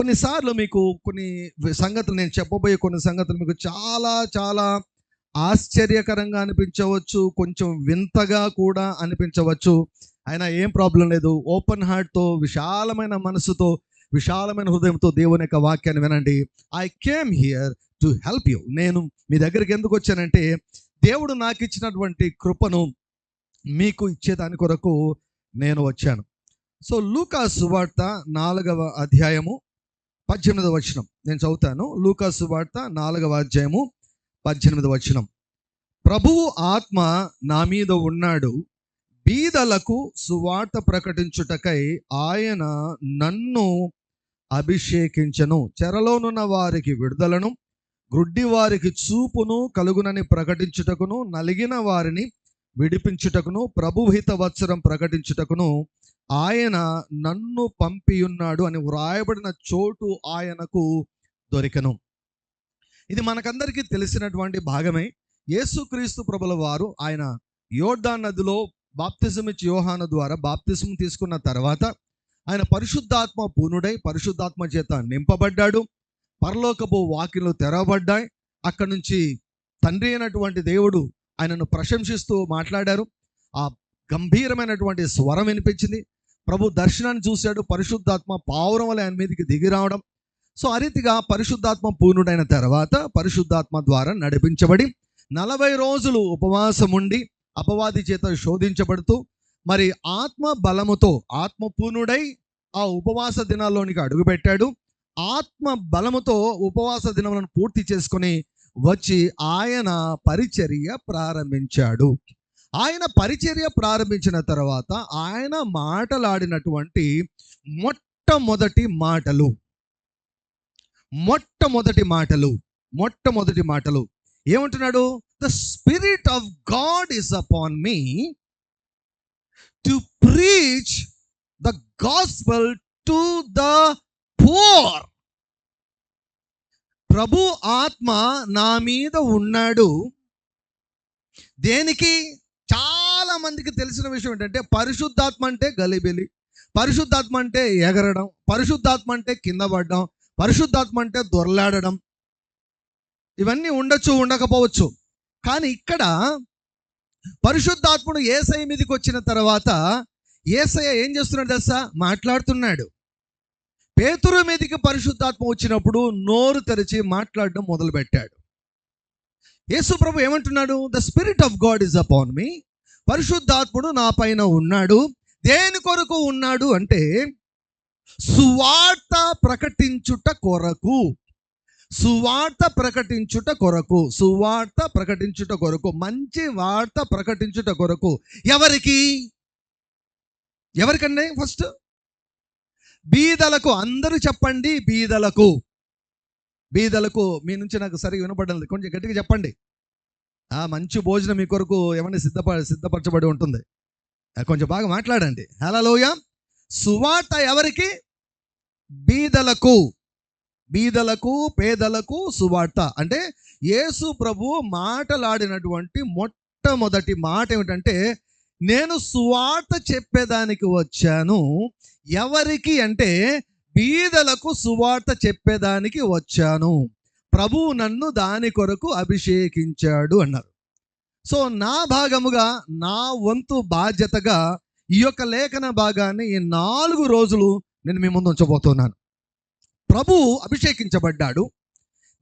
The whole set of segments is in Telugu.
కొన్నిసార్లు మీకు కొన్ని సంగతులు నేను చెప్పబోయే కొన్ని సంగతులు మీకు చాలా చాలా ఆశ్చర్యకరంగా అనిపించవచ్చు కొంచెం వింతగా కూడా అనిపించవచ్చు. అయినా ఏం ప్రాబ్లం లేదు. ఓపెన్ హార్ట్తో విశాలమైన మనసుతో విశాలమైన హృదయంతో దేవుని యొక్క వాక్యాన్ని వినండి. I came here to help you. నేను మీ దగ్గరికి ఎందుకు వచ్చానంటే దేవుడు నాకు ఇచ్చినటువంటి కృపను మీకు ఇచ్చేదాని కొరకు నేను వచ్చాను. సో లూకా సువార్త నాలుగవ అధ్యాయము పద్దెనిమిదవ వచనం. నేను చదువుతాను. లూకా సువార్త నాలుగవ అధ్యాయము పద్దెనిమిదవ వచనం. ప్రభువు ఆత్మ నా మీద ఉన్నాడు. బీదలకు సువార్త ప్రకటించుటకై ఆయన నన్ను అభిషేకించను. చెరలోనున్న వారికి విడుదలను. గ్రుడ్డి వారికి చూపును కలుగునని ప్రకటించుటకును. నలిగిన వారిని విడిపించుటకును. ప్రభుహిత వత్సరం ప్రకటించుటకును. ఆయన నన్ను పంపియున్నాడు అని వ్రాయబడిన చోటు ఆయనకు దొరికను. ఇది మనకందరికీ తెలిసినటువంటి భాగమే. యేసుక్రీస్తు ప్రభుల వారు ఆయన యోర్దాన్ నదిలో బాప్తిజం ఇచ్చి యోహాను ద్వారా బాప్తిజం తీసుకున్న తర్వాత ఆయన పరిశుద్ధాత్మ పూనుడై పరిశుద్ధాత్మ చేత నింపబడ్డాడు. పరలోకపు వాకిలు తెరవబడ్డాయి. అక్కడి నుంచి తండ్రి అయినటువంటి దేవుడు ఆయనను ప్రశంసిస్తూ మాట్లాడారు. ఆ గంభీరమైనటువంటి స్వరం వినిపించింది. ప్రభు దర్శనాన్ని చూశాడు. పరిశుద్ధాత్మ పావురం వల్ల ఆయన మీదకి దిగి రావడం. సో ఆ రీతిగా పరిశుద్ధాత్మ పూర్ణుడైన తర్వాత పరిశుద్ధాత్మ ద్వారా నడిపించబడి నలభై రోజులు ఉపవాసం ఉండి అపవాది చేత శోధించబడుతూ మరి ఆత్మ బలముతో ఆత్మ పూర్ణుడై ఆ ఉపవాస దినాల్లోనికి అడుగుపెట్టాడు. ఆత్మ బలముతో ఉపవాస దినములను పూర్తి చేసుకొని వచ్చి ఆయన పరిచర్య ప్రారంభించాడు. ఆయన పరిచర్య ప్రారంభించిన తర్వాత ఆయన మాటలాడినటువంటి మొట్టమొదటి మాటలు. మొట్టమొదటి మాటలు. మొట్టమొదటి మాటలు. ఏమంటున్నాడు? The spirit of God is upon me to preach the gospel to the poor ప్రభు ఆత్మ నా మీద ఉన్నాడు. దేనికి? చాలా మందికి తెలిసిన విషయం ఏంటంటే పరిశుద్ధాత్మ అంటే గలిబిలి. పరిశుద్ధాత్మ అంటే ఎగరడం. పరిశుద్ధాత్మ అంటే కింద పడడం. పరిశుద్ధాత్మ అంటే దొరలాడడం. ఇవన్నీ ఉండొచ్చు ఉండకపోవచ్చు. కానీ ఇక్కడ పరిశుద్ధాత్ముడు ఏసఐ మీదకి వచ్చిన తర్వాత ఏసయ్య ఏం చేస్తున్నాడు తెలుసా? మాట్లాడుతున్నాడు. పేతురు మీదకి పరిశుద్ధాత్మ వచ్చినప్పుడు నోరు తెరిచి మాట్లాడడం మొదలుపెట్టాడు. యేసు ప్రభు ఏమంటున్నాడు? The spirit of God is upon me పరిశుద్ధాత్ముడు నా పైన ఉన్నాడు. దేని కొరకు ఉన్నాడు అంటే సువార్త ప్రకటించుట కొరకు. సువార్త ప్రకటించుట కొరకు. సువార్త ప్రకటించుట కొరకు. మంచి వార్త ప్రకటించుట కొరకు. ఎవరికి? ఎవరికండి ఫస్ట్? బీదలకు. అందరూ చెప్పండి బీదలకు. బీదలకు మీ నుంచి నాకు సరిగా వినపడలేదు. కొంచెం గట్టిగా చెప్పండి. ఆ మంచి భోజనం మీ కొరకు ఏమన్నా సిద్ధప సిద్ధపరచబడి ఉంటుంది. కొంచెం బాగా మాట్లాడండి. హలోయ సువార్త ఎవరికి? బీదలకు. బీదలకు పేదలకు సువార్త. అంటే యేసు ప్రభు మాటలాడినటువంటి మొట్టమొదటి మాట ఏమిటంటే నేను సువార్త చెప్పేదానికి వచ్చాను. ఎవరికి అంటే బీదలకు సువార్త చెప్పేదానికి వచ్చాను. ప్రభువు నన్ను దాని కొరకు అభిషేకించాడు అన్నారు. సో నా భాగముగా నా వంతు బాధ్యతగా ఈ యొక్క లేఖన భాగాన్ని ఈ నాలుగు రోజులు నేను మీ ముందు ఉంచబోతున్నాను. ప్రభు అభిషేకించబడ్డాడు.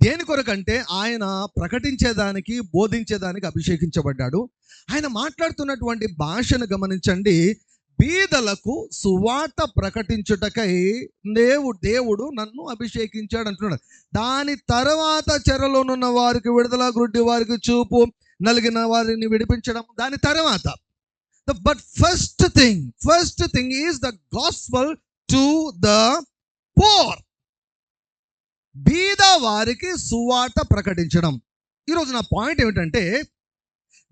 దేని కొరకంటే ఆయన ప్రకటించేదానికి బోధించేదానికి అభిషేకించబడ్డాడు. ఆయన మాట్లాడుతున్నటువంటి భాషను గమనించండి. బీదలకు సువార్త ప్రకటించుటకై దేవుడు దేవుడు నన్ను అభిషేకించాడు అంటున్నాడు. దాని తర్వాత చెరలోనున్న వారికి విడుదల గుడ్డి వారికి చూపు నలిగిన వారిని విడిపించడం దాని తర్వాత. The but first thing first thing is the gospel to the poor బీద వారికి సువార్త ప్రకటించడం. ఈరోజు నా పాయింట్ ఏమిటంటే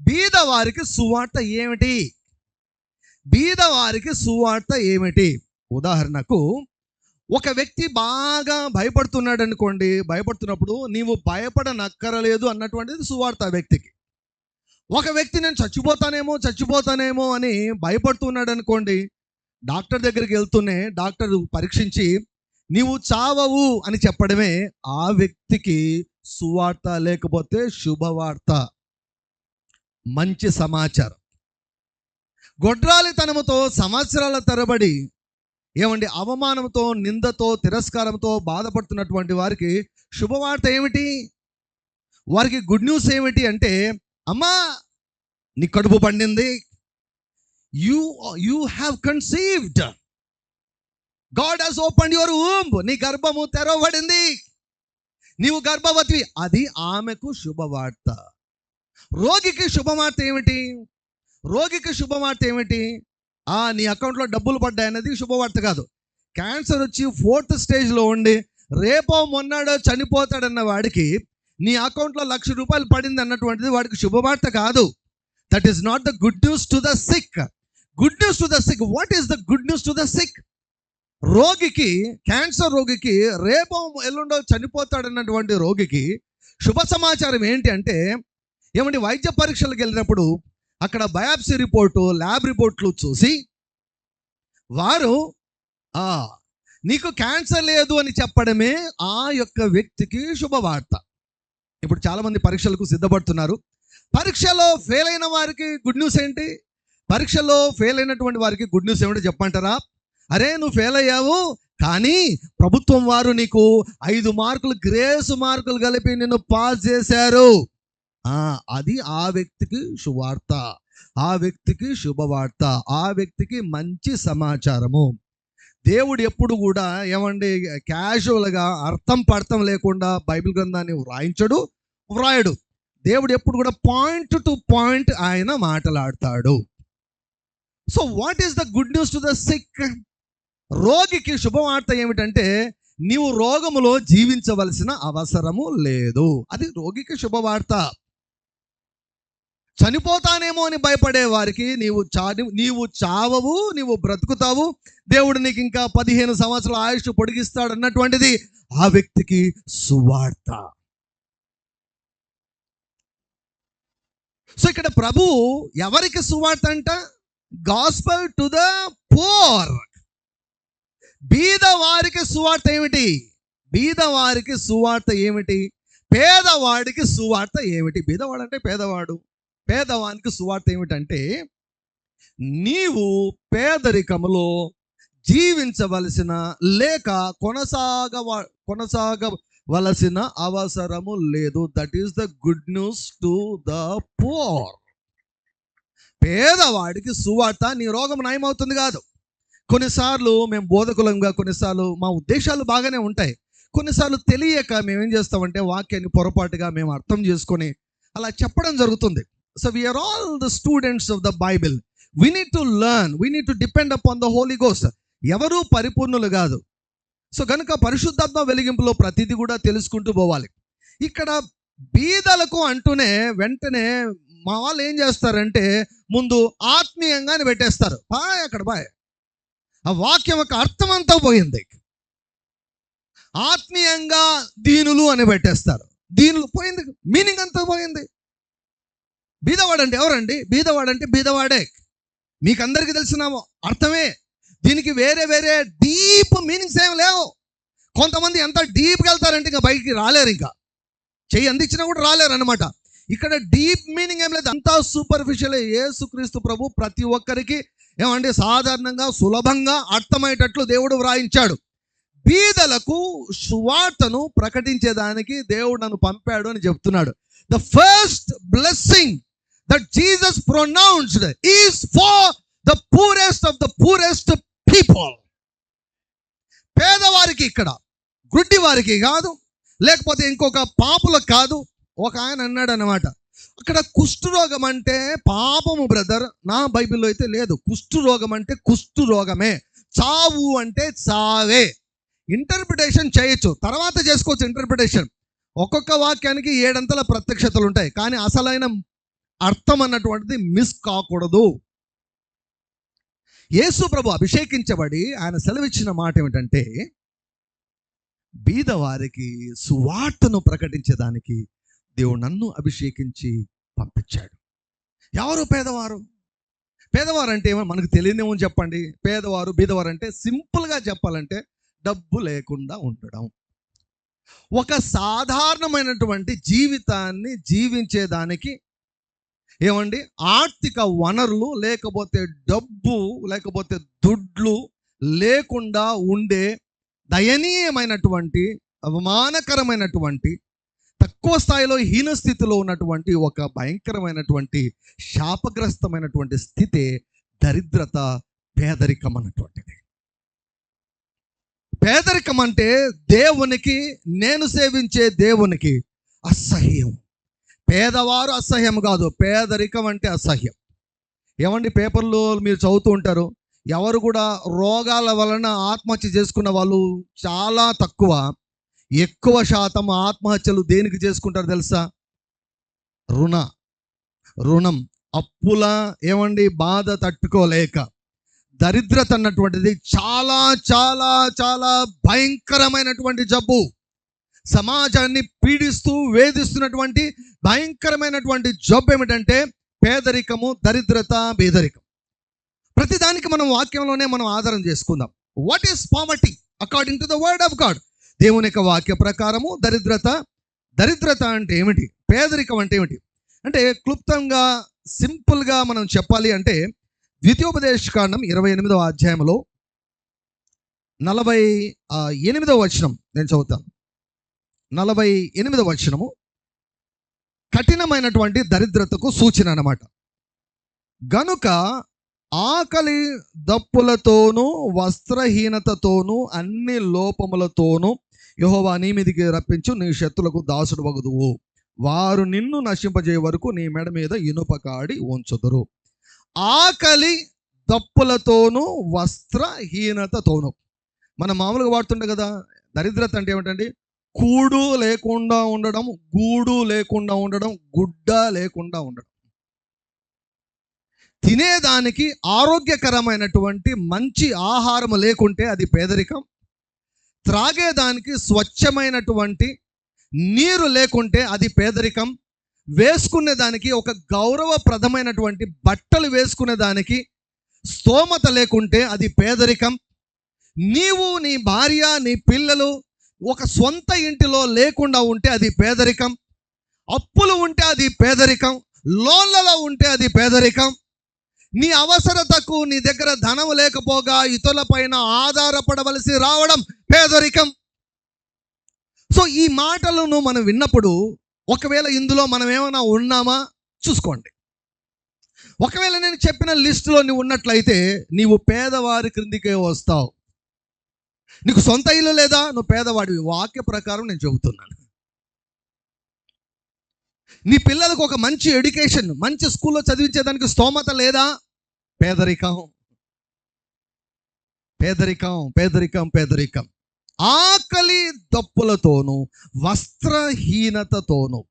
బీద వారికి సువార్త ఏమిటి? బీదవారికి సువార్త ఏమిటి? ఉదాహరణకు ఒక వ్యక్తి బాగా భయపడుతున్నాడు అనుకోండి భయపడుతున్నప్పుడు నీవు భయపడనక్కరలేదు అన్నటువంటిది సువార్త వ్యక్తికి. ఒక వ్యక్తి నేను చచ్చిపోతానేమో చచ్చిపోతానేమో అని భయపడుతున్నాడు అనుకోండి డాక్టర్ దగ్గరికి వెళ్తూనే డాక్టర్ పరీక్షించి నీవు చావవు అని చెప్పడమే ఆ వ్యక్తికి సువార్త లేకపోతే శుభవార్త. మంచి సమాచారం. గొడ్రాలితనముతో సంవత్సరాల తరబడి ఏమండి అవమానంతో నిందతో తిరస్కారంతో బాధపడుతున్నటువంటి వారికి శుభవార్త ఏమిటి? వారికి గుడ్ న్యూస్ ఏమిటి అంటే అమ్మా నీ కడుపు పండింది. You you have conceived God has open your womb నీ గర్భము తెరవబడింది. నీవు గర్భవతి అది ఆమెకు శుభవార్త. రోగికి శుభవార్త ఏమిటి? రోగికి శుభవార్త ఏమిటి? ఆ నీ అకౌంట్లో డబ్బులు పడ్డాయన్నది శుభవార్త కాదు. క్యాన్సర్ వచ్చి ఫోర్త్ స్టేజ్లో ఉండి రేపో మొన్నాడో చనిపోతాడన్న వాడికి నీ అకౌంట్లో లక్ష రూపాయలు పడింది అన్నటువంటిది వాడికి శుభవార్త కాదు. That is not the good news to the sick good news to the sick what is the good news to the sick రోగికి క్యాన్సర్ రోగికి రేపో ఎల్లుండో చనిపోతాడన్నటువంటి రోగికి శుభ సమాచారం ఏంటి అంటే ఏమండి వైద్య పరీక్షలకు వెళ్ళినప్పుడు అక్కడ బయాప్సీ రిపోర్టు ల్యాబ్ రిపోర్ట్లు చూసి వారు ఆ నీకు క్యాన్సర్ లేదు అని చెప్పడమే ఆ యొక్క వ్యక్తికి శుభవార్త. ఇప్పుడు చాలామంది పరీక్షలకు సిద్ధపడుతున్నారు. పరీక్షలో ఫెయిల్ అయిన వారికి గుడ్ న్యూస్ ఏంటి? పరీక్షలో ఫెయిల్ అయినటువంటి వారికి గుడ్ న్యూస్ ఏమిటో చెప్పంటారా? అరే నువ్వు ఫెయిల్ అయ్యావు కానీ ప్రభుత్వం వారు నీకు ఐదు మార్కులు గ్రేస్ మార్కులు కలిపి నిన్ను పాస్ చేశారు. అది ఆ వ్యక్తికి శువార్త ఆ వ్యక్తికి శుభవార్త ఆ వ్యక్తికి మంచి సమాచారము. దేవుడు ఎప్పుడు కూడా ఏమండి క్యాజువల్గా అర్థం పడతం లేకుండా బైబిల్ గ్రంథాన్ని వ్రాయించడు వ్రాయడు. దేవుడు ఎప్పుడు కూడా పాయింట్ టు పాయింట్ ఆయన మాట్లాడతాడు. So what is the good news to the sick? రోగికి శుభవార్త ఏమిటంటే నీవు రోగములో జీవించవలసిన అవసరము లేదు. అది రోగికి శుభవార్త. చనిపోతానేమో అని భయపడే వారికి నీవు చా నీవు చావవు నీవు బ్రతుకుతావు. దేవుడు నీకు ఇంకా పదిహేను సంవత్సరాల ఆయుష్ పొడిగిస్తాడు అన్నటువంటిది ఆ వ్యక్తికి సువార్త. సో ఇక్కడ ప్రభు ఎవరికి సువార్త అంట? గాస్పల్ టు ద పోర్ బీద వారికి సువార్త ఏమిటి? బీద వారికి సువార్త ఏమిటి? పేదవాడికి సువార్త ఏమిటి? బీదవాడు అంటే పేదవాడు. పేదవానికి సువార్త ఏమిటంటే నీవు పేదరికములో జీవించవలసిన లేక కొనసాగ కొనసాగవలసిన అవసరము లేదు. That is the good news to the poor పేదవాడికి సువార్త నీ రోగం నయమవుతుంది కాదు. కొన్నిసార్లు మేము బోధకులంగా కొన్నిసార్లు మా ఉద్దేశాలు బాగానే ఉంటాయి. కొన్నిసార్లు తెలియక మేము ఏం చేస్తామంటే వాక్యాన్ని పొరపాటుగా మేము అర్థం చేసుకొని అలా చెప్పడం జరుగుతుంది. So we are all the students of the Bible we need to learn we need to depend upon the Holy Ghost ఎవరూ పరిపూర్ణులు కాదు. సో కనుక పరిశుద్ధాత్మ వెలిగింపులో ప్రతిదీ కూడా తెలుసుకుంటూ పోవాలి. ఇక్కడ బీదలకు అంటూనే వెంటనే మా వాళ్ళు ఏం చేస్తారంటే ముందు ఆత్మీయంగా అని పెట్టేస్తారు. బాయ్ అక్కడ బాయ్. ఆ వాక్యం యొక్క అర్థం అంతా పోయింది. ఆత్మీయంగా దీనులు అని పెట్టేస్తారు. దీనులు పోయింది. మీనింగ్ అంతా పోయింది. బీదవాడు అంటే ఎవరండి? బీదవాడు అంటే బీదవాడే. మీకు అందరికీ తెలిసిన అర్థమే. దీనికి వేరే వేరే డీప్ మీనింగ్స్ ఏం లేవు. కొంతమంది ఎంత డీప్గా వెళ్తారంటే ఇంకా బయటికి రాలేరు ఇంకా. చెయ్యి అందించినా కూడా రాలేరు అనమాట ఇక్కడ డీప్ మీనింగ్ ఏం లేదు. అంతా సూపర్ఫిషియల్. ఏసుక్రీస్తు ప్రభు ప్రతి ఒక్కరికి ఏమంటే సాధారణంగా సులభంగా అర్థమయ్యేటట్లు దేవుడు వ్రాయించాడు. బీదలకు సువార్తను ప్రకటించేదానికి దేవుడు నన్ను పంపాడు అని చెప్తున్నాడు. The first blessing that Jesus pronounced is for the poorest of the poorest people పేదవారికి ఇక్కడ గుడ్డి వారికి కాదు లేకపోతే ఇంకొక పాపులకు కాదు ఒక ఆయన అన్నాడు అనమాట అక్కడ కుష్ఠరోగం అంటే పాపము బ్రదర్ నా బైబిల్లో అయితే లేదు. కుష్ఠరోగం అంటే కుష్ఠు రోగమే చావు అంటే చావే. ఇంటర్ప్రిటేషన్ చేయొచ్చు. తర్వాత చేసుకోవచ్చు ఇంటర్ప్రిటేషన్ ఒక్కొక్క వాక్యానికి ఏడంతల ప్రత్యక్షతలు ఉంటాయి. కానీ అసలైన అర్థం అన్నటువంటిది మిస్ కాకూడదు. యేసు ప్రభు అభిషేకించబడి ఆయన సెలవిచ్చిన మాట ఏమిటంటే బీదవారికి సువార్తను ప్రకటించేదానికి దేవుడు నన్ను అభిషేకించి పంపించాడు. ఎవరు పేదవారు? పేదవారు అంటే ఏమో మనకు తెలియదేమో చెప్పండి. పేదవారు బీదవారు అంటే సింపుల్గా చెప్పాలంటే డబ్బు లేకుండా ఉండడం. ఒక సాధారణమైనటువంటి జీవితాన్ని జీవించేదానికి ఏమండి? ఆర్థిక వనరులు లేకపోతే డబ్బు లేకపోతే దుడ్లు లేకుండా ఉండే దయనీయమైనటువంటి అవమానకరమైనటువంటి తక్కువ స్థాయిలో హీన స్థితిలో ఉన్నటువంటి ఒక భయంకరమైనటువంటి శాపగ్రస్తమైనటువంటి స్థితి దరిద్రత పేదరికం అన్నటువంటిది పేదరికం అంటే దేవునికి నేను సేవించే దేవునికి అసహ్యం. పేదవారు అసహ్యం కాదు. పేదరికం అంటే అసహ్యం. ఏమండి పేపర్లో మీరు చదువుతూ ఉంటారు? ఎవరు కూడా రోగాల వలన ఆత్మహత్య చేసుకున్న వాళ్ళు చాలా తక్కువ. ఎక్కువ శాతం ఆత్మహత్యలు దేనికి చేసుకుంటారు తెలుసా? రుణ. రుణం. అప్పుల ఏమండి? బాధ తట్టుకోలేక. దరిద్రత అన్నటువంటిది చాలా చాలా చాలా భయంకరమైనటువంటి జబ్బు. సమాజాన్ని పీడిస్తూ వేధిస్తున్నటువంటి భయంకరమైనటువంటి జబ్బు ఏమిటంటే పేదరికము దరిద్రత పేదరికం ప్రతిదానికి మనం వాక్యంలోనే మనం ఆధారం చేసుకుందాం. What is poverty according to the word of God దేవుని యొక్క వాక్య ప్రకారము దరిద్రత దరిద్రత అంటే ఏమిటి? పేదరికం అంటే ఏమిటి? అంటే క్లుప్తంగా సింపుల్గా మనం చెప్పాలి అంటే ద్వితీయోపదేశ కాండం ఇరవై ఎనిమిదవ అధ్యాయంలో నలభై ఎనిమిదవ వచనం నేను చదువుతాను. నలభై ఎనిమిదవ వచనము. కఠినమైనటువంటి దరిద్రతకు సూచన అన్నమాట. గనుక ఆకలి దప్పులతోనూ వస్త్రహీనతతోనూ అన్ని లోపములతోనూ యహోవా నీ మీదికి రప్పించు నీ శత్రులకు దాసుడు వగదువు. వారు నిన్ను నశింపజేయ వరకు నీ మెడ మీద ఇనుపకాడి ఉంచుదురు. ఆకలి దప్పులతోనూ వస్త్రహీనతతోనూ. మనం మామూలుగా వాడుతుండే కదా దరిద్రత అంటే ఏమిటండి? కూడు లేకుండా ఉండడం గూడు లేకుండా ఉండడం గుడ్డ లేకుండా ఉండడం. తినేదానికి ఆరోగ్యకరమైనటువంటి మంచి ఆహారం లేకుంటే అది పేదరికం. త్రాగేదానికి స్వచ్ఛమైనటువంటి నీరు లేకుంటే అది పేదరికం. వేసుకునే దానికి ఒక గౌరవప్రదమైనటువంటి బట్టలు వేసుకునే దానికి స్తోమత లేకుంటే అది పేదరికం. నీవు నీ భార్య నీ పిల్లలు ఒక సొంత ఇంటిలో లేకుండా ఉంటే అది పేదరికం అప్పులు ఉంటే అది పేదరికం లోన్లలో ఉంటే అది పేదరికం. నీ అవసరతకు నీ దగ్గర ధనం లేకపోగా ఇతరుల పైన ఆధారపడవలసి రావడం పేదరికం. సో ఈ మాటలను మనం విన్నప్పుడు ఒకవేళ ఇందులో మనం ఏమైనా ఉన్నామా? చూసుకోండి. ఒకవేళ నేను చెప్పిన లిస్టులో నువ్వు ఉన్నట్లయితే నీవు పేదవారి క్రిందికే వస్తావు. నీకు సొంత ఇల్లు లేదా? నువ్వు పేదవాడివి వాక్య ప్రకారం నేను చెబుతున్నాను. నీ పిల్లలకు ఒక మంచి ఎడ్యుకేషన్ మంచి స్కూల్లో చదివించేదానికి స్తోమత లేదా? పేదరికం. పేదరికం పేదరికం పేదరికం. ఆకలి దప్పులతోనూ వస్త్రహీనతతోనూ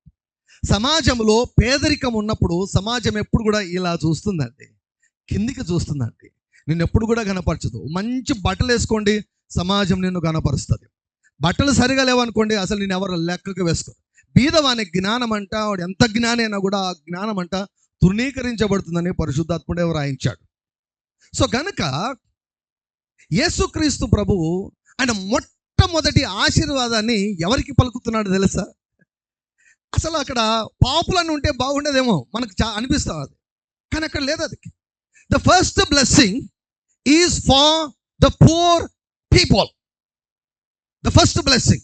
సమాజంలో పేదరికం ఉన్నప్పుడు సమాజం ఎప్పుడు కూడా ఇలా చూస్తుందండి. కిందికి చూస్తుందండి. నిన్ను ఎప్పుడు కూడా కనపరచదు. మంచి బట్టలు వేసుకోండి సమాజం నిన్ను కనపరుస్తుంది. బట్టలు సరిగా లేవనుకోండి అసలు నేను ఎవరు లెక్కకు వేసుకో బీదవాని జ్ఞానం అంట వాడు ఎంత జ్ఞానైనా అయినా కూడా ఆ జ్ఞానం అంట తృణీకరించబడుతుందని పరిశుద్ధాత్ముడే వ్రాయించాడు సో గనక యేసుక్రీస్తు ప్రభువు ఆయన మొట్టమొదటి ఆశీర్వాదాన్ని ఎవరికి పలుకుతున్నాడు తెలుసా? అసలు అక్కడ పాపులను ఉంటే బాగుండేదేమో మనకు చా అనిపిస్తుంది. అది కానీ అక్కడ లేదు అది. The first blessing is for the poor people the first blessing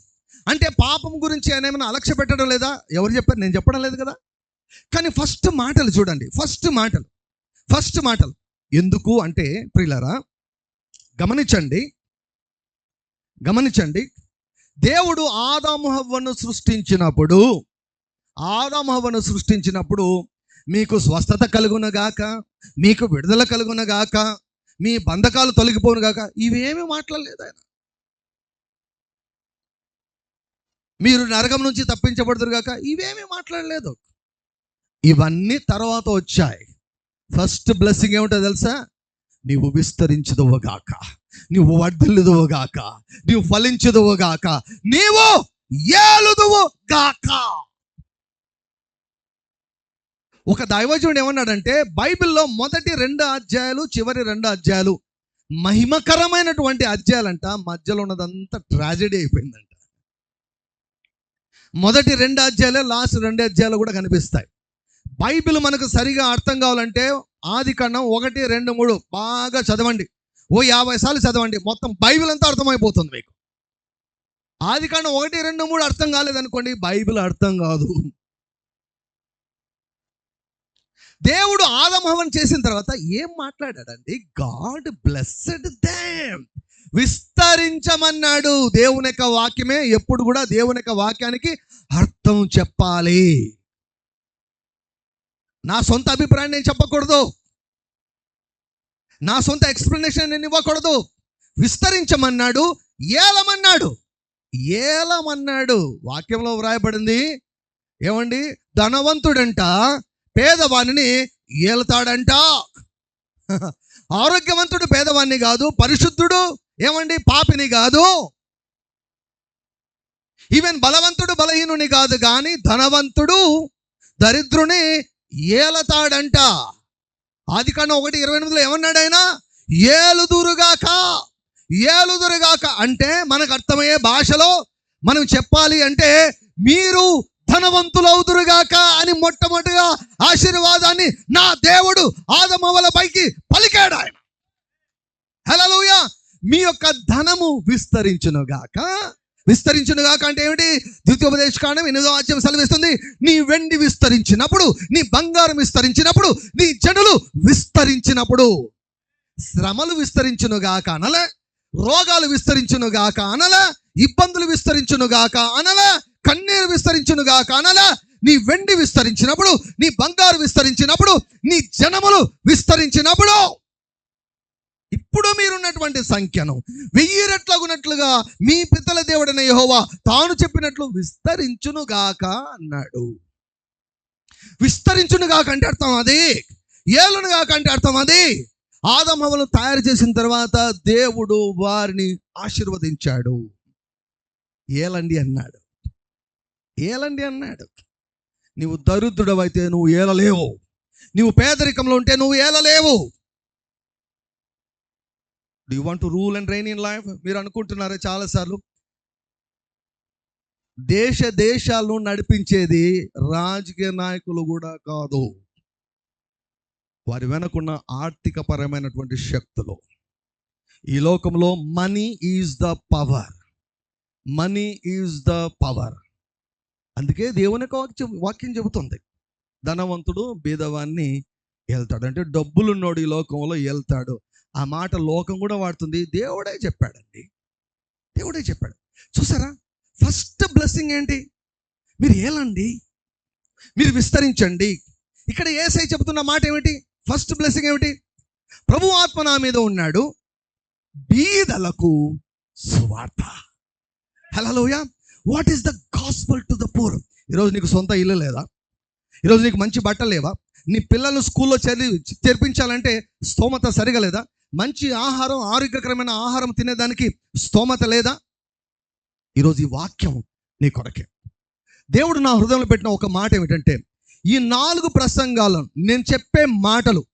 అంటే పాపం గురించి ఆయన ఏమైనా అలక్ష్య పెట్టడం లేదా? ఎవరు చెప్పారు? నేను చెప్పడం లేదు కదా? కానీ ఫస్ట్ మాటలు చూడండి. ఫస్ట్ మాటలు. ఫస్ట్ మాటలు. ఎందుకు అంటే ప్రియులరా గమనించండి. గమనించండి. దేవుడు ఆదాము హవ్వను సృష్టించినప్పుడు ఆదామహవ్వను సృష్టించినప్పుడు మీకు స్వస్థత కలుగునగాక మీకు విడుదల కలుగునగాక మీ బంధకాలు తొలగిపోనుగాక ఇవేమీ మాట్లాడలేదు ఆయన. మీరు నరకం నుంచి తప్పించబడుతురు కాక ఇవేమీ మాట్లాడలేదు. ఇవన్నీ తర్వాత వచ్చాయి. ఫస్ట్ బ్లెస్సింగ్ ఏమిటో తెలుసా? నీవు విస్తరించదువుగాక నీవు వర్ధిల్లుదువుగాక నీవు ఫలించదువుగాక నీవు ఏలుదువు గాక. ఒక దైవజనుడు ఏమన్నాడంటే బైబిల్లో మొదటి రెండు అధ్యాయాలు చివరి రెండు అధ్యాయాలు మహిమకరమైనటువంటి అధ్యాయాలంట. మధ్యలో ఉన్నదంతా ట్రాజెడీ అయిపోయిందంట. మొదటి రెండు అధ్యాయాలే లాస్ట్ రెండు అధ్యాయాలు కూడా కనిపిస్తాయి. బైబిల్ మనకు సరిగా అర్థం కావాలంటే ఆది కన్నం ఒకటి రెండు మూడు బాగా చదవండి. ఓ యాభై సార్లు చదవండి. మొత్తం బైబిల్ అంతా అర్థమైపోతుంది మీకు. ఆది కాండం ఒకటి రెండు మూడు అర్థం కాలేదనుకోండి బైబిల్ అర్థం కాదు. దేవుడు ఆదమహవన్ చేసిన తర్వాత ఏం మాట్లాడాడండి గాడ్ బ్లెస్సెడ్ దేమ్ విస్తరించమన్నాడు దేవుని యొక్క వాక్యమే. ఎప్పుడు కూడా దేవుని యొక్క వాక్యానికి అర్థం చెప్పాలి. నా సొంత అభిప్రాయం నేను చెప్పకూడదు. నా సొంత ఎక్స్ప్లెనేషన్ నేను ఇవ్వకూడదు. విస్తరించమన్నాడు ఏలమన్నాడు ఏలమన్నాడు. వాక్యంలో వ్రాయబడింది ఏమండి? ధనవంతుడంట పేదవాణిని ఏలుతాడంట. ఆరోగ్యవంతుడు పేదవాణ్ణి కాదు పరిశుద్ధుడు ఏమండి? పాపిని కాదు. ఈవెన్ బలవంతుడు బలహీనుని కాదు కానీ ధనవంతుడు దరిద్రుని ఏలతాడంట. ఆది కన్నా ఒకటి ఇరవై ఎనిమిదిలో ఏమన్నాడు ఆయన? ఏలుదురుగాక ఏలుదురుగాక అంటే మనకు అర్థమయ్యే భాషలో మనం చెప్పాలి అంటే మీరు ధనవంతులవుదురుగాక అని మొట్టమొదటిగా ఆశీర్వాదాన్ని నా దేవుడు ఆదమవల పైకి పలికాడు ఆయన హలోయ మీ యొక్క ధనము విస్తరించునుగాక. విస్తరించునుగాక అంటే ఏమిటి? ద్వితీయోపదేశ కాండం ఎనిమిదో అధ్యాయం సెలవిస్తుంది. నీ వెండి విస్తరించినప్పుడు నీ బంగారం విస్తరించినప్పుడు నీ జనులు విస్తరించినప్పుడు శ్రమలు విస్తరించునుగాక అనలే రోగాలు విస్తరించునుగాక అనలే ఇబ్బందులు విస్తరించునుగాక అనలే కన్నీరు విస్తరించునుగాక అనలే నీ వెండి విస్తరించినప్పుడు నీ బంగారు విస్తరించినప్పుడు నీ జనములు విస్తరించినప్పుడు ఇప్పుడు మీరున్నటువంటి సంఖ్యను వెయ్యి రెట్లగునట్లుగా మీ పితల దేవుడైన యహోవా తాను చెప్పినట్లు విస్తరించునుగాక అన్నాడు. విస్తరించునుగాక అంటే అర్థం అది. ఏలునుగాక అంటే అర్థం అది. ఆదమవలు తయారు చేసిన తర్వాత దేవుడు వారిని ఆశీర్వదించాడు. ఏలండి అన్నాడు. ఏలండి అన్నాడు. నీవు దరిద్రుడవైతే నువ్వు ఏలలేవు. నీవు పేదరికంలో ఉంటే నువ్వు ఏలలేవు. Do you want rule and reign in life మీరు అనుకుంటున్నారే చాలాసార్లు. దేశ దేశాలను నడిపించేది రాజకీయ నాయకులు కూడా కాదు. వారి వెనకున్న ఆర్థిక పరమైనటువంటి శక్తులు. ఈ లోకంలో money is the power money is the power అందుకే దేవుని వాక్యం వాక్యం చెబుతుంది. ధనవంతుడు బీదవాన్ని వెళ్తాడు అంటే డబ్బులున్నోడు ఈ లోకంలో వెళ్తాడు ఆ మాట లోకం కూడా వాడుతుంది. దేవుడే చెప్పాడండి. దేవుడే చెప్పాడు. చూసారా? ఫస్ట్ బ్లెస్సింగ్ ఏంటి? మీరు ఏలండి? మీరు విస్తరించండి. ఇక్కడ ఏసై చెబుతున్న మాట ఏమిటి? ఫస్ట్ బ్లెస్సింగ్ ఏమిటి? ప్రభు ఆత్మ నా మీద ఉన్నాడు. బీదలకు సువార్త. హలోయా what is the gospel to the poor ఈరోజు నీకు సొంత ఇల్లు లేదా? ఈరోజు నీకు మంచి బట్టలు లేవా? నీ పిల్లలు స్కూల్లో చదివి చేర్పించాలంటే స్తోమత సరిగా లేదా? మంచి ఆహారం ఆరోగ్యకరమైన ఆహారం తినేదానికి స్తోమత లేదా? ఈరోజు ఈ వాక్యం నీ కొరకే. దేవుడు నా హృదయంలో పెట్టిన ఒక మాట ఏమిటంటే ఈ నాలుగు ప్రసంగాలను నేను చెప్పే మాటలు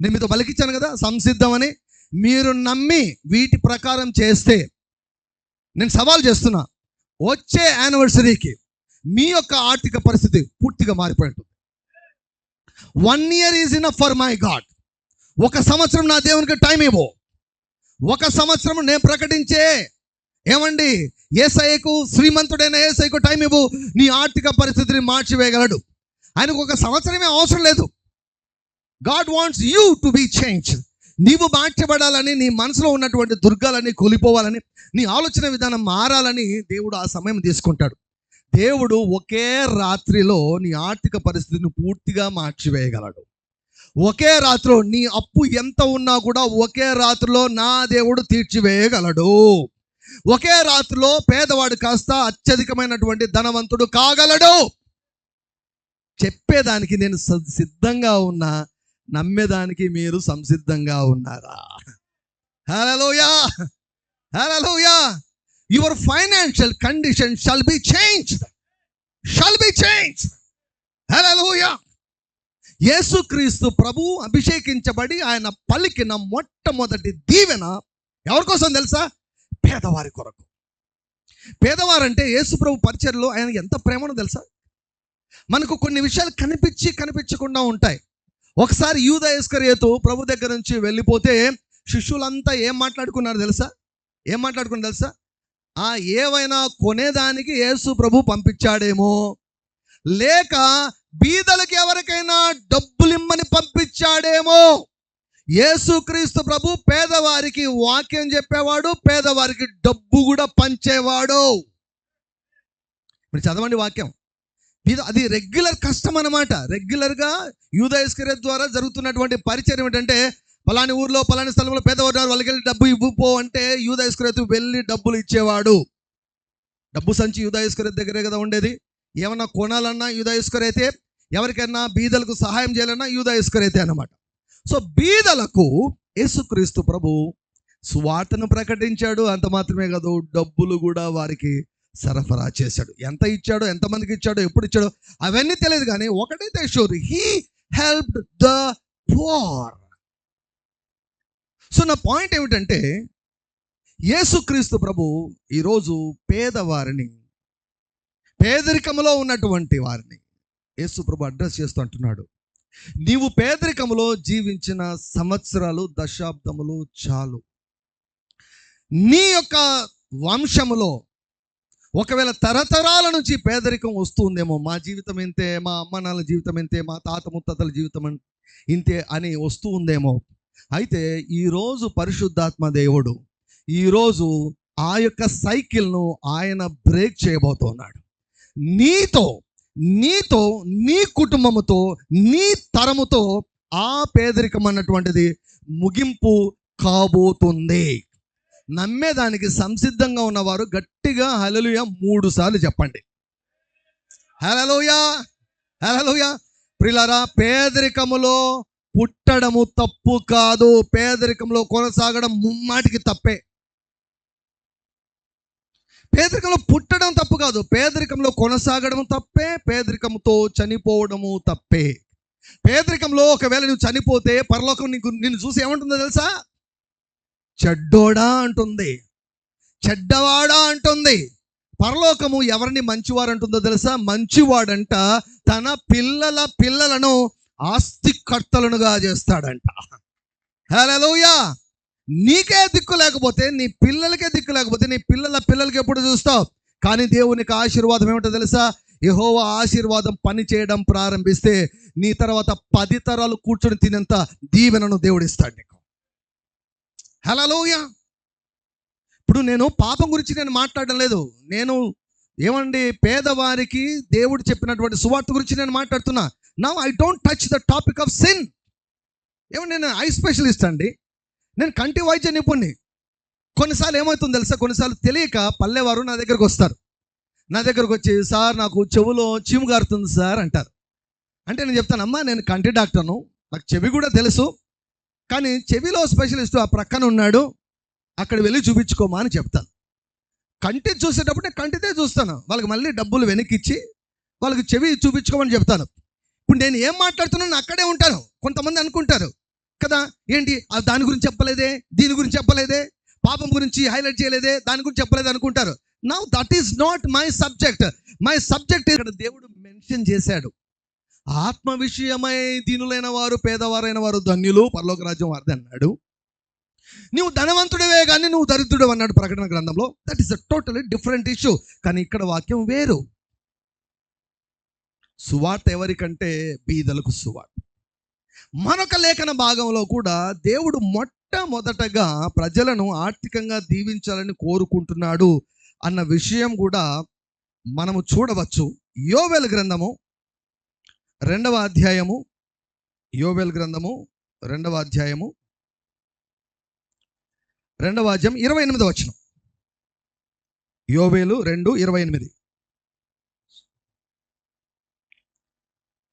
నేను మీతో పలికిచ్చాను కదా సంసిద్ధమని మీరు నమ్మి వీటి ప్రకారం చేస్తే నేను సవాల్ చేస్తున్నా. వచ్చే యానివర్సరీకి మీ యొక్క ఆర్థిక పరిస్థితి పూర్తిగా మారిపోయి ఉంటుంది one year is in for my God ఒక సంవత్సరం నా దేవునికి టైం ఇవ్వు. ఒక సంవత్సరం నేను ప్రకటించే ఏమండి? ఏసఐకు శ్రీమంతుడైన ఏసఐకు టైం ఇవ్వు. నీ ఆర్థిక పరిస్థితిని మార్చివేయగలడు. ఆయనకు ఒక సంవత్సరమే అవసరం లేదు. God wants you to be change నీవు మార్చబడాలని నీ మనసులో ఉన్నటువంటి దుర్గాలని కూలిపోవాలని నీ ఆలోచన విధానం మారాలని దేవుడు ఆ సమయం తీసుకుంటాడు. దేవుడు ఒకే రాత్రిలో నీ ఆర్థిక పరిస్థితిని పూర్తిగా మార్చివేయగలడు. ఒకే రాత్రిలో నీ అప్పు ఎంత ఉన్నా కూడా ఒకే రాత్రిలో నా దేవుడు తీర్చివేయగలడు. ఒకే రాత్రిలో పేదవాడు కాస్త అత్యధికమైనటువంటి ధనవంతుడు కాగలడు. చెప్పేదానికి నేను సిద్ధంగా ఉన్నా నమ్మేదానికి మీరు సంసిద్ధంగా ఉన్నారా? హలోయా హలోయా your financial condition shall be change shall be change హలోయా యేసుక్రీస్తు ప్రభు అభిషేకించబడి ఆయన పలికిన మొట్టమొదటి దీవెన ఎవరికోసం తెలుసా? పేదవారి కొరకు. పేదవారంటే యేసు ప్రభు పరిచయలో ఆయన ఎంత ప్రేమను తెలుసా? మనకు కొన్ని విషయాలు కనిపించి కనిపించకుండా ఉంటాయి. ఒకసారి యూద ఇస్కరియోతు ప్రభు దగ్గర నుంచి వెళ్ళిపోతే శిష్యులంతా ఏం మాట్లాడుకున్నారు తెలుసా? ఏం మాట్లాడుకున్నారు తెలుసా? ఆ ఏవైనా కొనేదానికి యేసు ప్రభు పంపించాడేమో. లేక బీదలకి ఎవరికైనా డబ్బులిమ్మని పంపించాడేమో. యేసుక్రీస్తు ప్రభు పేదవారికి వాక్యం చెప్పేవాడు పేదవారికి డబ్బు కూడా పంచేవాడు. మీరు చదవండి వాక్యం. ఇది అది రెగ్యులర్ కష్టం అనమాట రెగ్యులర్గా యూదయస్కర్య ద్వారా జరుగుతున్నటువంటి పరిచయం ఏంటంటే పలాని ఊర్లో పలాని స్థలంలో పేదవారు వాళ్ళకి వెళ్ళి డబ్బు ఇవ్వుపో అంటే యూదయస్కర్యతు వెళ్ళి డబ్బులు ఇచ్చేవాడు. డబ్బు సంచి యూదయస్కర్య దగ్గరే కదా ఉండేది. ఏమన్నా కొనాలన్నా యూదయస్కరైతే ఎవరికైనా బీదలకు సహాయం చేయాలన్నా యూదయస్కర్ అయితే అనమాట సో బీదలకు యేసుక్రీస్తు ప్రభు స్వార్థను ప్రకటించాడు. అంత మాత్రమే కాదు డబ్బులు కూడా వారికి సరఫరా చేశాడు. ఎంత ఇచ్చాడో ఎంతమందికి ఇచ్చాడో ఎప్పుడు ఇచ్చాడో అవన్నీ తెలియదు కానీ ఒకటైతే sure he help the poor so నా పాయింట్ ఏమిటంటే యేసుక్రీస్తు ప్రభు ఈరోజు పేదవారిని పేదరికంలో ఉన్నటువంటి వారిని యేసు ప్రభు అడ్రస్ చేస్తూ అంటున్నాడు. నీవు పేదరికములో జీవించిన సంవత్సరాలు దశాబ్దములు చాలు. నీ యొక్క వంశములో ఒకవేళ తరతరాల నుంచి పేదరికం వస్తుందేమో మా జీవితం ఇంతే మా అమ్మ నాన్న జీవితం ఇంతే మా తాత ముత్తాతల జీవితం ఇంతే అని వస్తూ ఉందేమో అయితే ఈరోజు పరిశుద్ధాత్మ దేవుడు ఈరోజు ఆ యొక్క సైకిల్ను ఆయన బ్రేక్ చేయబోతున్నాడు. నీతో నీతో నీ కుటుంబముతో నీ తరముతో ఆ పేదరికం అన్నటువంటిది ముగింపు కాబోతుంది. నమ్మేదానికి సంసిద్ధంగా ఉన్నవారు గట్టిగా హలలుయ మూడు సార్లు చెప్పండి. హలలుయ హలలుయ ప్రిలరా పేదరికములో పుట్టడము తప్పు కాదు. పేదరికంలో కొనసాగడం ముమ్మాటికి తప్పే. పేదరికంలో పుట్టడం తప్పు కాదు. పేదరికంలో కొనసాగడం తప్పే. పేదరికంతో చనిపోవడము తప్పే. పేదరికంలో ఒకవేళ నువ్వు చనిపోతే పరలోకం నీకు నిన్ను చూసి ఏమంటుందో తెలుసా? చెడ్డోడా అంటుంది చెడ్డవాడా అంటుంది. పరలోకము ఎవరిని మంచివారు అంటుందో తెలుసా? మంచివాడంట తన పిల్లల పిల్లలను ఆస్తికర్తలనుగా చేస్తాడంట. హలోయా నీకే దిక్కు లేకపోతే నీ పిల్లలకే దిక్కు లేకపోతే నీ పిల్లల పిల్లలకి ఎప్పుడు చూస్తావు? కానీ దేవునికి ఆశీర్వాదం ఏమిటో తెలుసా? యహోవ ఆశీర్వాదం పని చేయడం ప్రారంభిస్తే నీ తర్వాత పది తరాలు కూర్చొని తినేంత దీవెనను దేవుడిస్తాడు నీకు. హలోయ ఇప్పుడు నేను పాపం గురించి నేను మాట్లాడడం లేదు. నేను ఏమండి పేదవారికి దేవుడు చెప్పినటువంటి సువార్త గురించి నేను మాట్లాడుతున్నా. నా I don't touch the topic of sin ఏమండి నేను ఐ స్పెషలిస్ట్ అండి. నేను కంటి వైద్య నిపుణ్ణి కొన్నిసార్లు ఏమవుతుందో తెలుసా? కొన్నిసార్లు తెలియక పల్లెవారు నా దగ్గరకు వస్తారు. నా దగ్గరకు వచ్చి సార్ నాకు చెవులో చీము గారుతుంది సార్ అంటారు. అంటే నేను చెప్తాను అమ్మా నేను కంటి డాక్టర్ను. నాకు చెవి కూడా తెలుసు. కానీ చెవిలో స్పెషలిస్ట్ ఆ ప్రక్కన ఉన్నాడు. అక్కడ వెళ్ళి చూపించుకోమా అని చెప్తాను. కంటి చూసేటప్పుడు నేను కంటితే చూస్తాను. వాళ్ళకి మళ్ళీ డబ్బులు వెనక్కి ఇచ్చి వాళ్ళకి చెవి చూపించుకోమని చెప్తాను. ఇప్పుడు నేను ఏం మాట్లాడుతున్నాను అక్కడే ఉంటాను. కొంతమంది అనుకుంటారు. కదా ఏంటి? దాని గురించి చెప్పలేదే? దీని గురించి చెప్పలేదే? పాపం గురించి హైలైట్ చేయలేదే? దాని గురించి చెప్పలేదు అనుకుంటారు. Now that is not my subject my subject ఇక్కడ దేవుడు మెన్షన్ చేశాడు. ఆత్మ విషయమై దీనులైన వారు పేదవారైన వారు ధన్యులు పరలోక రాజ్యం వారిది అన్నాడు. నువ్వు ధనవంతుడివే కానీ నువ్వు దరిద్రుడు అన్నాడు ప్రకటన గ్రంథంలో. That is a totally different issue కానీ ఇక్కడ వాక్యం వేరు. సువార్త ఎవరికంటే బీదలకు సువార్త. మరొక లేఖన భాగంలో కూడా దేవుడు మొట్టమొదటగా ప్రజలను ఆర్థికంగా దీవించాలని కోరుకుంటున్నాడు అన్న విషయం కూడా మనము చూడవచ్చు. యోవెల్ గ్రంథము రెండవ అధ్యాయము యోవెల్ గ్రంథము రెండవ అధ్యాయము రెండవ అధ్యాయం ఇరవై ఎనిమిది వచ్చిన యోవేలు రెండు ఇరవై ఎనిమిది.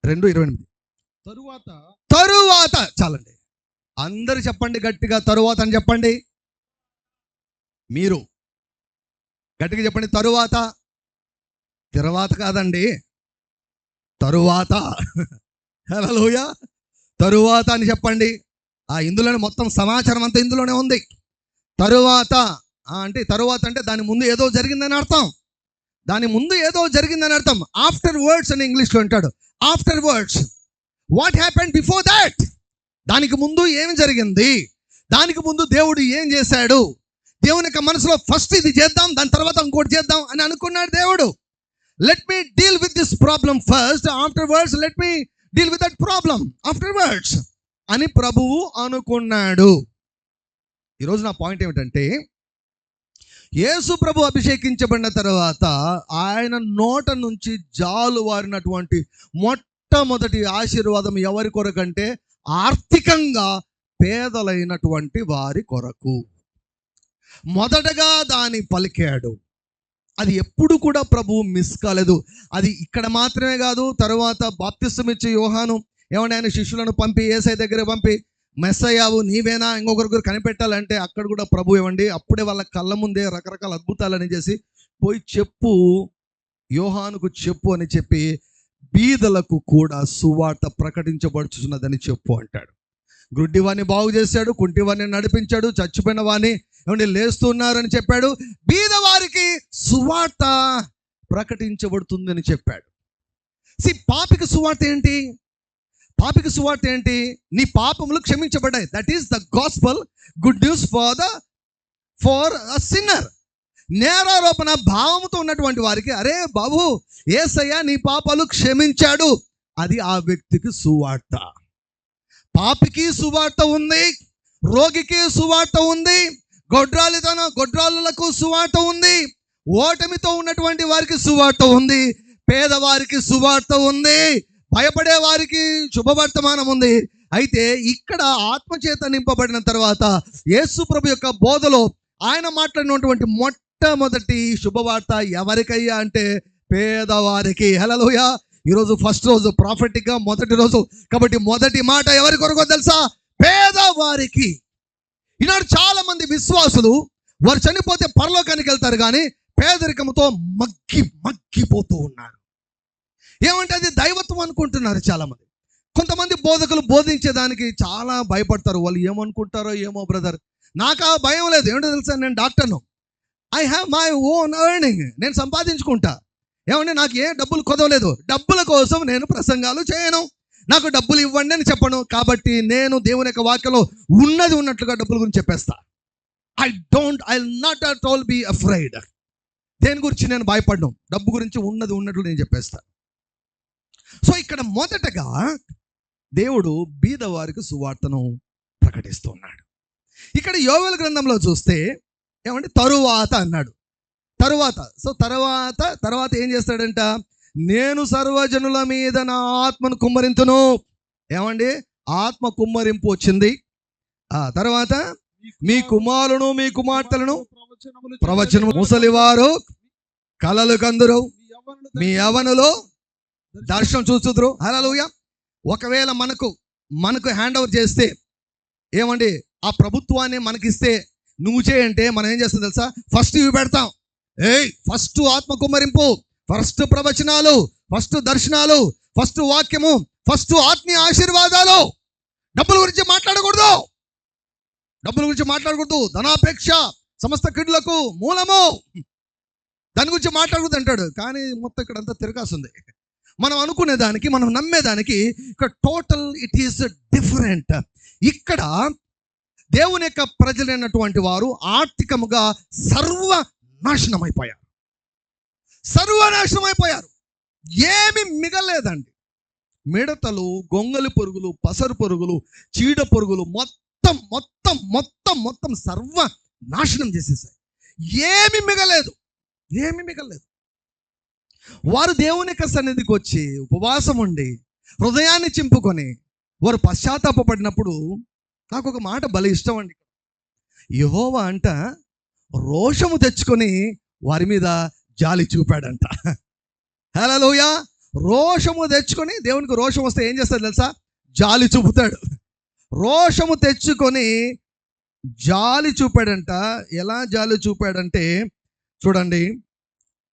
రెండు ఇరవై ఎనిమిది. తరువాత తరువాత చాలండి. అందరు చెప్పండి గట్టిగా తరువాత అని చెప్పండి. మీరు గట్టిగా చెప్పండి తరువాత. తర్వాత కాదండి. తరువాత. హలోయ తరువాత అని చెప్పండి. ఆ ఇందులోనే మొత్తం సమాచారం అంతా ఇందులోనే ఉంది. తరువాత. అంటే తరువాత అంటే దాని ముందు ఏదో జరిగిందని అర్థం. దాని ముందు ఏదో జరిగిందని అర్థం. ఆఫ్టర్ వర్డ్స్ అని ఇంగ్లీష్లో అంటాడు. Afterwards what happened before that దానికి ముందు ఏం జరిగింది? దానికి ముందు దేవుడు ఏం చేశాడు? దేవుని యొక్క మనసులో ఫస్ట్ ఇది చేద్దాం దాని తర్వాత ఇంకోటి చేద్దాం అని అనుకున్నాడు దేవుడు. Let me deal with this problem first afterwards let me deal with that problem afterwards అని ప్రభువు అనుకున్నాడు. ఈరోజు నా పాయింట్ ఏమిటంటే యేసు ప్రభు అభిషేకించబడిన తర్వాత ఆయన నోట నుంచి జాలు వారినటువంటి మొట్టమొదటి ఆశీర్వాదం ఎవరి కొరకంటే ఆర్థికంగా పేదలైనటువంటి వారి కొరకు. మొదటగా దాని పలికాడు. అది ఎప్పుడు కూడా ప్రభువు మిస్ కాలేదు. అది ఇక్కడ మాత్రమే కాదు తర్వాత బాప్తిస్తం ఇచ్చే యోహాను ఏమంటే ఆయన శిష్యులను పంపి ఏసై దగ్గర పంపి మెస్సయ్యావు నీవేనా? ఇంకొకరికొరు కనిపెట్టాలంటే అక్కడ కూడా ప్రభు ఇవ్వండి. అప్పుడే వాళ్ళ కళ్ళ ముందే రకరకాల అద్భుతాలని చేసి పోయి చెప్పు యోహానుకు చెప్పు అని చెప్పి బీదలకు కూడా సువార్త ప్రకటించబడుచున్నదని చెప్పు అంటాడు. గ్రుడ్డివాణ్ణి బాగు చేశాడు కుంటివాణ్ణి నడిపించాడు చచ్చిపోయిన వాణ్ణి నుండి లేస్తున్నారని చెప్పాడు. బీదవారికి సువార్త ప్రకటించబడుతుందని చెప్పాడు. సి పాపికి సువార్త ఏంటి? పాపికి సువార్త ఏంటి? నీ పాపములు క్షమించబడ్డాయి. That is the gospel good news for the for a sinner నేరారోపణ భావముతో ఉన్నటువంటి వారికి అరే బాబు ఏసయ్య నీ పాపాలు క్షమించాడు. అది ఆ వ్యక్తికి సువార్త. పాపికి సువార్త ఉంది రోగికి సువార్త ఉంది గొడ్రాలితన గొడ్రాలులకు సువార్త ఉంది. ఓటమితో ఉన్నటువంటి వారికి సువార్త ఉంది. పేదవారికి సువార్త ఉంది. భయపడే వారికి శుభవర్తమానం ఉంది. అయితే ఇక్కడ ఆత్మచేత నింపబడిన తర్వాత యేసు ప్రభు యొక్క బోధలో ఆయన మాట్లాడినటువంటి మొట్టమొదటి శుభవార్త ఎవరికయ్యా అంటే పేదవారికి. హలలోయ ఈరోజు ఫస్ట్ రోజు ప్రాఫిట్గా మొదటి రోజు. కాబట్టి మొదటి మాట ఎవరి కొరకో తెలుసా? పేదవారికి. ఈనాడు చాలా మంది విశ్వాసులు వారు చనిపోతే పరలోకానికి వెళ్తారు కానీ పేదరికంతో మగ్గి మగ్గిపోతూ ఉన్నారు. ఏమంటే అది దైవత్వం అనుకుంటున్నారు చాలా మంది కొంతమంది బోధకులు బోధించేదానికి చాలా భయపడతారు. వాళ్ళు ఏమనుకుంటారో ఏమో బ్రదర్. నాకు ఆ భయం లేదు. ఏమిటో తెలుసా? నేను డాక్టర్ను. I have my own earning నేను సంపాదించుకుంటా. ఏమంటే నాకు ఏ డబ్బులు కొదవలేదు. డబ్బుల కోసం నేను ప్రసంగాలు చేయను. నాకు డబ్బులు ఇవ్వండి అని చెప్పను. కాబట్టి నేను దేవుని యొక్క వాక్యలో ఉన్నది ఉన్నట్లుగా డబ్బుల గురించి చెప్పేస్తా. I don't I not at all be afraid దేని గురించి నేను భయపడ్డం డబ్బు గురించి ఉన్నది ఉన్నట్లు నేను చెప్పేస్తా. సో ఇక్కడ మొదటగా దేవుడు బీదవారికి సువార్తను ప్రకటిస్తున్నాడు. ఇక్కడ యోవేల గ్రంథంలో చూస్తే ఏమంటే తరువాత అన్నాడు. తరువాత సో తర్వాత తర్వాత ఏం చేస్తాడంట? నేను సర్వజనుల మీద నా ఆత్మను కుమ్మరింతును. ఏమండి? ఆత్మ కుమ్మరింపు వచ్చింది. ఆ తర్వాత మీ కుమారులను మీ కుమార్తెలను ప్రవచనం ముసలివారు కలలు కందురు మీ యవనులో దర్శనం చూస్తుదురు. హలోయ ఒకవేళ మనకు మనకు హ్యాండ్ ఓవర్ చేస్తే ఏమండి? ఆ ప్రభుత్వాన్ని మనకిస్తే నువ్వు చేయంటే మనం ఏం చేస్తాం తెలుసా? ఫస్ట్ ఇవి పెడతాం. ఏయ్ ఫస్ట్ ఆత్మ కుమ్మరింపు. ఫస్ట్ ప్రవచనాలు ఫస్ట్ దర్శనాలు ఫస్ట్ వాక్యము ఫస్ట్ ఆత్మీయ ఆశీర్వాదాలు. డబ్బుల గురించి మాట్లాడకూడదు. డబ్బుల గురించి మాట్లాడకూడదు. ధనాపేక్ష సమస్త కిడ్లకు మూలము. దాని గురించి మాట్లాడకూడదు అంటాడు. కానీ మొత్తం ఇక్కడ అంతా తిరగాల్సింది. మనం అనుకునే దానికి మనం నమ్మేదానికి ఇక్కడ టోటల్ ఇట్ ఈస్ డిఫరెంట్ ఇక్కడ దేవుని యొక్క ప్రజలైనటువంటి వారు ఆర్థికముగా సర్వ నాశనం అయిపోయారు సర్వనాశనం అయిపోయారు ఏమి మిగలేదండి. మిడతలు గొంగలి పురుగులు పసరు పురుగులు చీడ పురుగులు మొత్తం మొత్తం మొత్తం మొత్తం సర్వ నాశనం చేసేసాయి. ఏమి మిగలేదు. ఏమి మిగలేదు. వారు దేవుని యొక్క సన్నిధికి వచ్చి ఉపవాసం ఉండి హృదయాన్ని చింపుకొని వారు పశ్చాత్తాపడినప్పుడు నాకు ఒక మాట భలే ఇష్టం అండి. యహోవా అంట రోషము తెచ్చుకొని వారి మీద జాలి చూపాడంట. హలోయ రోషము తెచ్చుకొని దేవునికి రోషం వస్తే ఏం చేస్తాడు తెలుసా? జాలి చూపుతాడు. రోషము తెచ్చుకొని జాలి చూపాడంట. ఎలా జాలి చూపాడంటే చూడండి.